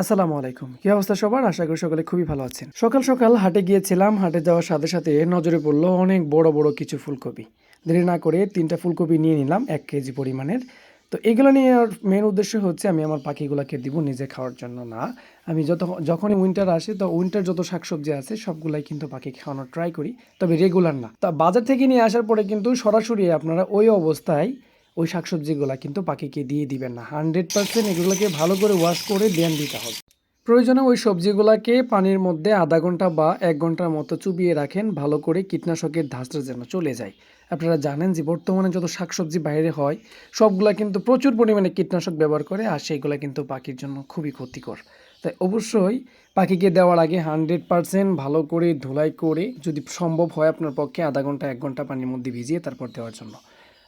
আসসালামু আলাইকুম। কি অবস্থা সবার? আশা করি সকলে খুবই ভালো আছেন। সকাল সকাল হাটে গিয়েছিলাম। হাটে যাওয়ার সাথে সাথে নজরে পড়ল অনেক বড় বড় কিছু ফুলকপি। দেরি না করে তিনটা ফুলকপি নিয়ে নিলাম, এক কেজি পরিমাণের। তো এগুলো নিয়ে আর মেন উদ্দেশ্য হচ্ছে আমি আমার পাখিগুলোকে দিব নিজে খাওয়ার জন্য না। আমি যত, যখনই উইন্টার আসে তো উইন্টার যত শাকসবজি আছে সবগুলাই কিন্তু পাখি খাওয়ানোর ট্রাই করি। তবে রেগুলার না। তা বাজার থেকে নিয়ে আসার পরে কিন্তু সরাসরি আপনারা ওই অবস্থায় ওই শাকসবজিগুলো কিন্তু পাখিকে দিয়ে দিবেন না। হান্ড্রেড পার্সেন্ট এগুলোকে ভালো করে ওয়াশ করে দেন দিতে হবে। প্রয়োজনে ওই সবজিগুলোকে পানির মধ্যে আধা ঘণ্টা বা এক ঘণ্টার মতো চুবিয়ে রাখেন, ভালো করে কীটনাশকের ধাঁচটা যেন চলে যায়। আপনারা জানেন যে বর্তমানে যত শাকসবজি বাইরে হয়, সবগুলা কিন্তু প্রচুর পরিমাণে কীটনাশক ব্যবহার করে আর সেইগুলো কিন্তু পাখির জন্য খুবই ক্ষতিকর। তাই অবশ্যই পাখিকে দেওয়ার আগে হান্ড্রেড পার্সেন্ট ভালো করে ধুলাই করে যদি সম্ভব হয় আপনার পক্ষে আধা ঘণ্টা, এক ঘণ্টা পানির মধ্যে ভিজিয়ে তারপর দেওয়ার জন্য।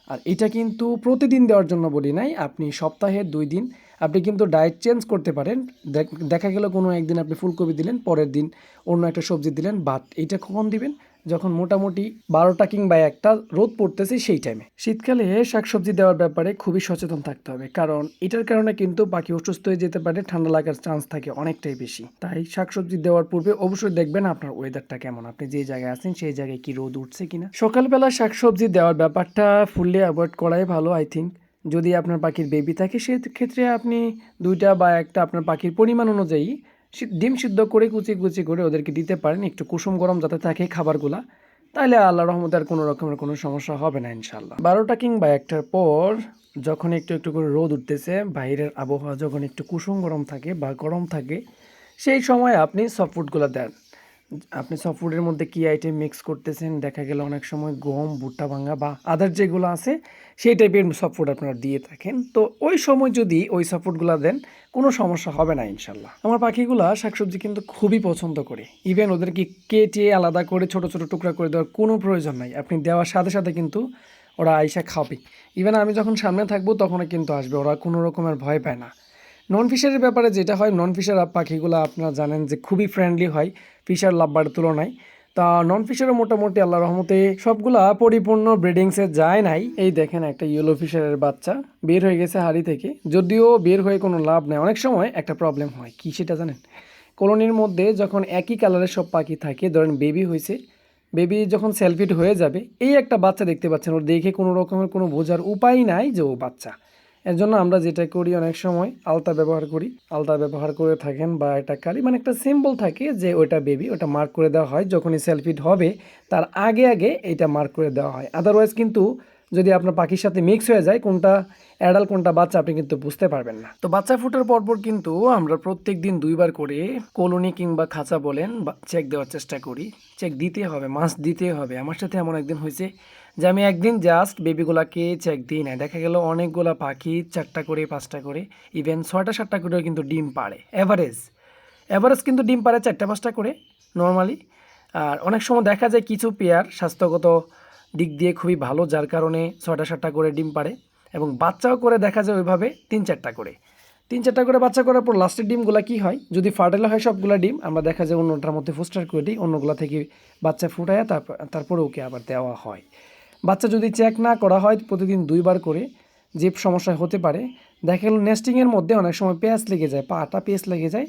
আর এটা কিন্তু প্রতিদিন দেওয়ার জন্য বলি নাই, আপনি সপ্তাহে দুই দিন, আপনি কিন্তু ডায়েট চেঞ্জ করতে পারেন। দেখ- গেল কোনো একদিন আপনি ফুলকপি দিলেন, পরের দিন অন্য একটা সবজি দিলেন বাট এটা কখন দিবেন? যখন মোটামুটি বারোটা কিংবা একটা রোদ পড়তেছে সেই টাইমে শীতকালে শাকসবজি দেওয়ার ব্যাপারে খুবই সচেতন থাকতে হবে, কারণ এটার কারণে কিন্তু পাখি অসুস্থ হয়ে যেতে পারে, ঠান্ডা লাগার চান্স থাকে অনেকটাই বেশি। তাই শাকসবজি দেওয়ার পূর্বে অবশ্যই দেখবেন আপনার ওয়েদারটা কেমন, আপনি যে জায়গায় আছেন সেই জায়গায় কি রোদ উঠছে কিনা। সকালবেলা শাকসবজি দেওয়ার ব্যাপারটা ফুললি অ্যাভয়েড করাই ভালো আই থিঙ্ক যদি আপনার পাখির বেবি থাকে, সেক্ষেত্রে আপনি দুইটা বা একটা আপনার পাখির পরিমাণ অনুযায়ী ডিম সিদ্ধ করে কুচি কুচি করে ওদেরকে দিতে পারেন, একটু কুসুম গরম যাতে থাকে খাবারগুলা তাহলে আল্লাহ রহমতে আর কোনো রকমের কোনো সমস্যা হবে না ইনশাল্লাহ বারোটা কিংবা একটার পর যখন একটু একটু করে রোদ উঠতেছে, বাইরের আবহাওয়া যখন একটু কুসুম গরম থাকে বা গরম থাকে, সেই সময় আপনি সফট ফুডগুলো দেন। আপনি সফট ফুডের মধ্যে কী আইটেম মিক্স করতেছেন? দেখা গেল অনেক সময় গম, ভুট্টা ভাঙা বা আদার যেগুলো আছে, সেই টাইপের সফট ফুড আপনারা দিয়ে থাকেন। তো ওই সময় যদি ওই সফট ফুডগুলো দেন, কোনো সমস্যা হবে না ইনশাল্লাহ। আমার পাখিগুলা শাকসবজি কিন্তু খুবই পছন্দ করে। ইভেন ওদেরকে কেটে আলাদা করে ছোট ছোট টুকরা করে দেওয়ার কোনো প্রয়োজন নাই। আপনি দেওয়ার সাথে সাথে কিন্তু ওরা আইসা খাবে। ইভেন আমি যখন সামনে থাকব, তখনও কিন্তু আসবে। ওরা কোনো রকমের ভয় পায় না। নন ফিশারের ব্যাপারে যেটা হয় নন ফিশার পাখিগুলো আপনারা জানেন যে খুবই ফ্রেন্ডলি হয়। ফিশার লাভবার তুলনায়। তা নন ফিশারও মোটামুটি আল্লাহ রহমতে সবগুলা পরিপূর্ণ ব্রিডিংসে যায় নাই। এই দেখেন একটা ইয়েলো ফিশারের বাচ্চা বের হয়ে গেছে হাড়ি থেকে। যদিও বের হয়ে কোনো লাভ নেই। অনেক সময় একটা প্রবলেম হয়। কি সেটা জানেন? কলোনির মধ্যে যখন একই কালারের সব পাখি থাকে, ধরেন বেবি হয়েছে বেবি যখন সেলফিট হয়ে যাবে, এই একটা বাচ্চা দেখতে পাচ্ছেন। ওর দেখে কোনো রকমের কোনো বোঝার উপায় নাই যে ও বাচ্চা। এর জন্য আমরা যেটা করি অনেক সময়, আলতা ব্যবহার করি। আলতা ব্যবহার করে থাকেন বা একটা কালি মানে একটা সিম্বল থাকে যে ওটা বেবি ওটা মার্ক করে দেওয়া হয়। যখনই সেলফিট হবে তার আগে আগে এটা মার্ক করে দেওয়া হয়। আদারওয়াইজ কিন্তু যদি আপনার পাখির সাথে মিক্স হয়ে যায়, কোনটা অ্যাডাল কোনটা বাচ্চা, আপনি কিন্তু বুঝতে পারবেন না। তো বাচ্চা ফুটার পরপর কিন্তু আমরা প্রত্যেক দিন দুইবার করে কলোনি কিংবা খাঁচা বলেন চেক দেওয়ার চেষ্টা করি। চেক দিতে হবে মাস্ট দিতে হবে। আমার সাথে এমন একদিন হয়েছে যে আমি একদিন জাস্ট বেবিগুলাকে চেক দিই না দেখা গেল অনেকগুলা পাখি চারটা করে, পাঁচটা করে ইভেন ছয়টা, সাতটা করেও কিন্তু ডিম পাড়ে। অ্যাভারেজ অ্যাভারেজ কিন্তু ডিম পাড়ে চারটা, পাঁচটা করে নর্মালি আর অনেক সময় দেখা যায় কিছু পেয়ার স্বাস্থ্যগত দিক দিয়ে খুবই ভালো, যার কারণে ছয়টা সাতটা করে ডিম পারে এবং বাচ্চাও করে দেখা যায় ওইভাবে তিন চারটা করে। তিন চারটা করে বাচ্চা করার পর লাস্টের ডিমগুলো কি হয়? যদি ফার্টেল হয় সবগুলো ডিম, আমরা দেখা যায় অন্যটার মধ্যে ফুস্টার করে দিই, অন্যগুলো থেকে বাচ্চা ফুটায় তারপর তারপরে ওকে আবার দেওয়া হয়। বাচ্চা যদি চেক না করা হয়, প্রতিদিন দুইবার করে যে সমস্যা হতে পারে, দেখা গেল নেস্টিংয়ের মধ্যে অনেক সময় পেঁয়াজ লেগে যায়, পাটা পেঁয়াজ লেগে যায়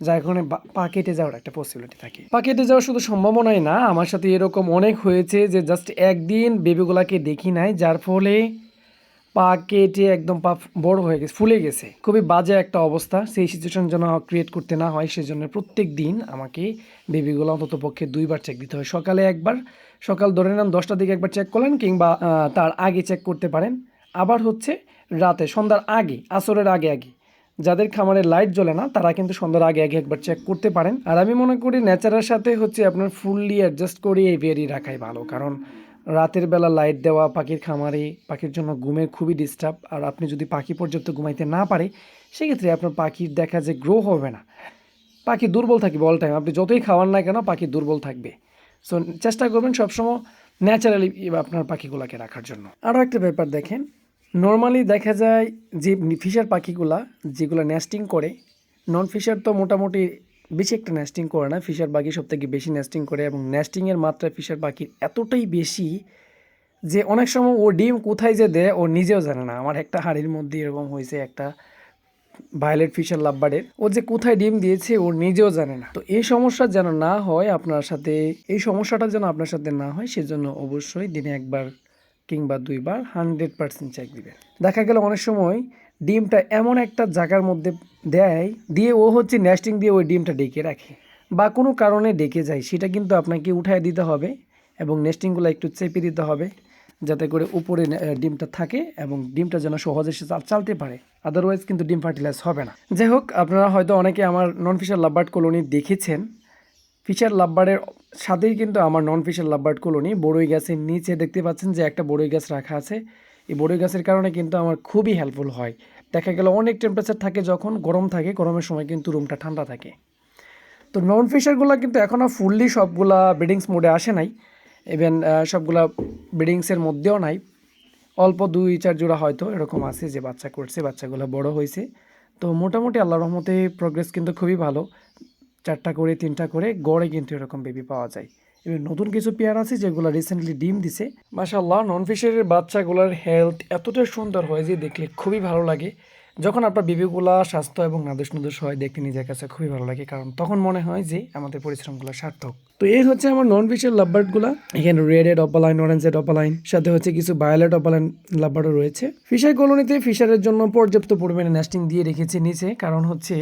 যার কারণে পা কেটে যাওয়ার একটা পসিবিলিটি থাকে। পা কেটে যাওয়ার শুধু সম্ভাবনাই না, আমার সাথে এরকম অনেক হয়েছে যে জাস্ট একদিন বেবিগুলাকে দেখি নাই, যার ফলে পা কেটে একদম পা বড় হয়ে গেছে, ফুলে গেছে। খুবই বাজে একটা অবস্থা, সেই সিচুয়েশন যেন ক্রিয়েট করতে না হয়, সেজন্য প্রত্যেক দিন আমাকে বেবিগুলো অন্তত পক্ষে দুইবার চেক দিতে হয়। সকালে একবার, সকাল ধরে নেন দশটার দিকে একবার চেক করলেন, কিংবা তার আগে চেক করতে পারেন। আবার হচ্ছে রাতে, সন্ধ্যার আগে, আসরের আগে আগে। যাদের খামারে লাইট জ্বলে না, তারা কিন্তু সন্ধ্যার আগে আগে একবার চেক করতে পারেন। আর আমি মনে করি ন্যাচারের সাথে হচ্ছে আপনার ফুললি অ্যাডজাস্ট করে এই বেরি রাখাই ভালো, কারণ রাতের বেলা লাইট দেওয়া, পাখির খামারে, পাখির জন্য ঘুমের খুবই ডিস্টার্ব আর আপনি যদি পাখি পর্যন্ত ঘুমাইতে না পারে, সেক্ষেত্রে আপনার পাখির দেখা যে গ্রো হবে না। পাখি দুর্বল থাকবে অল টাইম আপনি যতই খাওয়ান না কেন পাখি দুর্বল থাকবে। সো চেষ্টা করবেন সবসময় ন্যাচারালি আপনার পাখিগুলোকে রাখার জন্য। আরও একটা ব্যাপার দেখেন নর্মালি দেখা যায় যে ফিশার পাখিগুলা যেগুলো নেস্টিং করে নন ফিশার তো মোটামুটি বেশি একটা নেস্টিং করে না। ফিশার পাখি সব থেকে বেশি নেস্টিং করে এবং নেস্টিংয়ের মাত্রা ফিশার পাখির এতটাই বেশি যে অনেক সময় ও ডিম কোথায় যে দেয় ও নিজেও জানে না। আমার একটা হাড়ির মধ্যে এরকম হয়েছে একটা ভায়োলেট ফিশার লাভবার্ডের। ও যে কোথায় ডিম দিয়েছে ও নিজেও জানে না। তো এই সমস্যা যেন না হয় আপনার সাথে, এই সমস্যাটা যেন আপনার সাথে না হয়, সেজন্য অবশ্যই দিনে একবার কিংবা দুইবার হান্ড্রেড পার্সেন্ট চেক দিবেন দেখা গেল অনেক সময় ডিমটা এমন একটা জায়গার মধ্যে দেয়, দিয়ে ও হচ্ছে নেস্টিং দিয়ে ওই ডিমটা ডেকে রাখে বা কোনো কারণে ডেকে যায়, সেটা কিন্তু আপনাকে উঠায় দিতে হবে এবং নেস্টিংগুলো একটু চেপে দিতে হবে যাতে করে উপরে ডিমটা থাকে এবং ডিমটা যেন সহজে সে চালতে পারে। আদারওয়াইজ কিন্তু ডিম ফার্টিলাইজ হবে না। যাই হোক, আপনারা হয়তো অনেকে আমার নন ফিশার লাভবার্ড কলোনি দেখেছেন। ফিশার লাভবার্ডের সাথেই কিন্তু আমার নন ফিশার লাভবার্ড কলোনি, বড়ই গাছের নিচে দেখতে পাচ্ছেন যে একটা বড়ই গাছ রাখা আছে। এই বড়ই গাছের কারণে কিন্তু আমার খুবই হেল্পফুল হয়। দেখা গেল অনেক টেম্পারেচার থাকে যখন গরম থাকে, গরমের সময় কিন্তু রুমটা ঠান্ডা থাকে। তো নন ফিশারগুলো কিন্তু এখনও ফুললি সবগুলা ব্রিডিংস মোডে আসে নাই। ইভেন সবগুলা ব্রিডিংসের মধ্যেও নাই। অল্প দুই, চার জোড়া হয়তো এরকম আছে যে বাচ্চা করছে, বাচ্চাগুলো বড় হয়েছে। তো মোটামুটি আল্লাহ রহমতে প্রোগ্রেস কিন্তু খুবই ভালো। চারটা করে, তিনটা করে গড়ে কিন্তু এরকম বেবি পাওয়া যায়। এবং নতুন কিছু পেয়ার আছে যেগুলো রিসেন্টলি ডিম দিছে। মাসাল্লাহ নন ফিশারের বাচ্চাগুলোর হেলথ এতটা সুন্দর হয় যে দেখলে খুবই ভালো লাগে। যখন আপনার বেবিগুলা স্বাস্থ্য এবং নাদুস নুদুস হয় দেখতে নিজের কাছে খুবই ভালো লাগে, কারণ তখন মনে হয় যে আমাদের পরিশ্রমগুলো সার্থক। তো এই হচ্ছে আমার নন ফিশার লাভবার্ডগুলো। এখানে রেডেড অপালাইন অরেঞ্জেড অপালাইন সাথে হচ্ছে কিছু বায়োলেট অপালাইন লাভবার্ডও রয়েছে। ফিশার কলোনিতে ফিশারের জন্য পর্যাপ্ত পরিমাণে নেস্টিং দিয়ে রেখেছে নিচে, কারণ হচ্ছে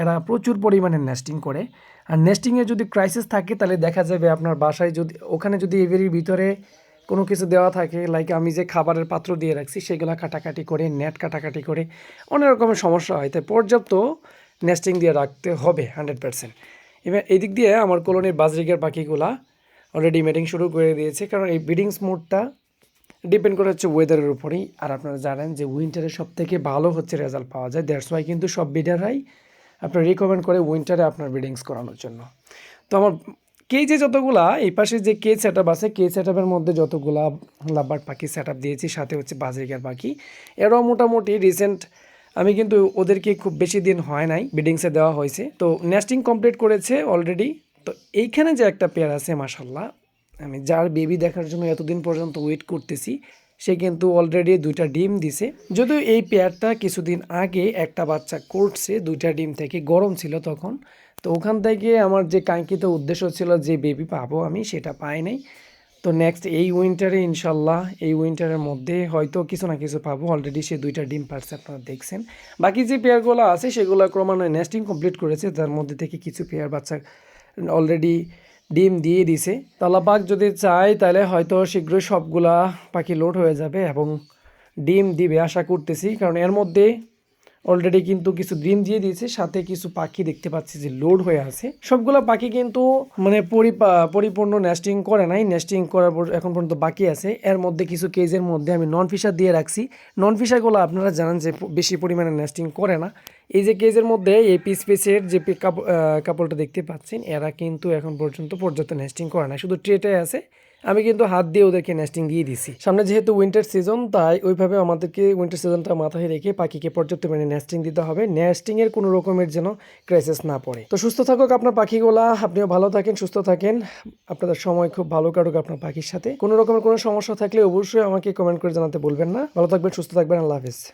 এরা প্রচুর পরিমাণে নেস্টিং করে। আর নেস্টিংয়ে যদি ক্রাইসিস থাকে, তাহলে দেখা যাবে আপনার বাসায় যদি, ওখানে যদি এভেরির ভিতরে কোনো কিছু দেওয়া থাকে লাইক আমি যে খাবারের পাত্র দিয়ে রাখছি সেগুলো কাটাকাটি করে নেট কাটাকাটি করে, অনেক রকমের সমস্যা হয়। তাই পর্যাপ্ত নেস্টিং দিয়ে রাখতে হবে হান্ড্রেড পার্সেন্ট এবার এদিক দিয়ে আমার কলোনির বাজরিকের পাখিগুলা অলরেডি মেটিং শুরু করে দিয়েছে, কারণ এই ব্রিডিংস মোডটা ডিপেন্ড করে হচ্ছে ওয়েদারের উপরেই। আর আপনারা জানেন যে উইন্টারে সব থেকে ভালো হচ্ছে রেজাল্ট পাওয়া যায় দ্যাটস ওয়াই কিন্তু সব বিডাররাই আপনার রিকমেন্ড করে উইন্টারে আপনার ব্রিডিংস করানোর জন্য। তো আমার কেজে যতগুলা, এই পাশে যে কেজ সেট আপ আছে কেজ সেট আপের মধ্যে যতগুলা লাভবার্ড পাখি সেট আপ দিয়েছি, সাথে হচ্ছে বাজরিকার পাখি। এরাও মোটামুটি রিসেন্ট আমি কিন্তু ওদেরকে খুব বেশি দিন হয় নাই ব্রিডিংসে দেওয়া হয়েছে। তো নেস্টিং কমপ্লিট করেছে অলরেডি তো এইখানে যে একটা পেয়ার আছে মাসাল্লাহ আমি যার বেবি দেখার জন্য এতদিন পর্যন্ত ওয়েট করতেছি, সে কিন্তু অলরেডি দুইটা ডিম দিছে। যদিও এই পেয়ারটা কিছুদিন আগে একটা বাচ্চা করছে, দুইটা ডিম থেকে গরম ছিল তখন তো ওখান থেকে আমার যে কাঙ্ক্ষিত উদ্দেশ্য ছিল যে বেবি পাবো আমি, সেটা পাই নাই। তো নেক্সট এই উইন্টারে ইনশাল্লাহ, এই উইন্টারের মধ্যে হয়তো কিছু না কিছু পাবো। অলরেডি সে দুইটা ডিম পারছে আপনারা দেখছেন। বাকি যে পেয়ারগুলো আছে, সেগুলো ক্রমান্বয়ে নেস্টিং কমপ্লিট করেছে। তার মধ্যে থেকে কিছু পেয়ার বাচ্চা অলরেডি ডিম দিয়ে দিছে। তালাপাক যদি চায়, তাহলে হয়তো শীঘ্রই সবগুলা পাখি লোড হয়ে যাবে এবং ডিম দিবে। আশা করতেছি, কারণ এর মধ্যে অলরেডি কিন্তু কিছু ডিম দিয়ে দিয়েছে, সাথে কিছু পাখি দেখতে পাচ্ছি যে লোড হয়ে আছে। সবগুলো পাখি কিন্তু মানে পরিপা- পরিপূর্ণ নেস্টিং করে নাই। নেস্টিং করার পর এখন পর্যন্ত বাকি আছে। এর মধ্যে কিছু কেজের মধ্যে আমি নন ফিশার দিয়ে রাখছি। নন ফিশারগুলো আপনারা জানেন যে বেশি পরিমাণে নেস্টিং করে না। এই যে কেজের মধ্যে এই পিস পিসের যে কাপড়টা দেখতে পাচ্ছেন, এরা কিন্তু এখন পর্যন্ত পর্যাপ্ত নেস্টিং করে না শুধু ট্রেটাই আছে। আমি কিন্তু হাত দিয়ে ওদেরকে নেস্টিং দিয়ে দিছি। সামনে যেহেতু উইন্টার সিজন তাই ওইভাবে আমাদেরকে উইন্টার সিজনটা মাথায় রেখে পাখিকে পর্যাপ্ত মানে নেস্টিং দিতে হবে। নেস্টিং এর কোনো রকমের যেন ক্রাইসিস না পড়ে। তো সুস্থ থাকুক আপনার পাখিগুলা, আপনিও ভালো থাকেন, সুস্থ থাকেন। আপনাদের সময় খুব ভালো কাটুক আপনার পাখির সাথে। কোনো রকমের কোনো সমস্যা থাকলে অবশ্যই আমাকে কমেন্ট করে জানাতে বলবেন না। ভালো থাকবেন, সুস্থ থাকবেন, আল্লাহ হাফিজ।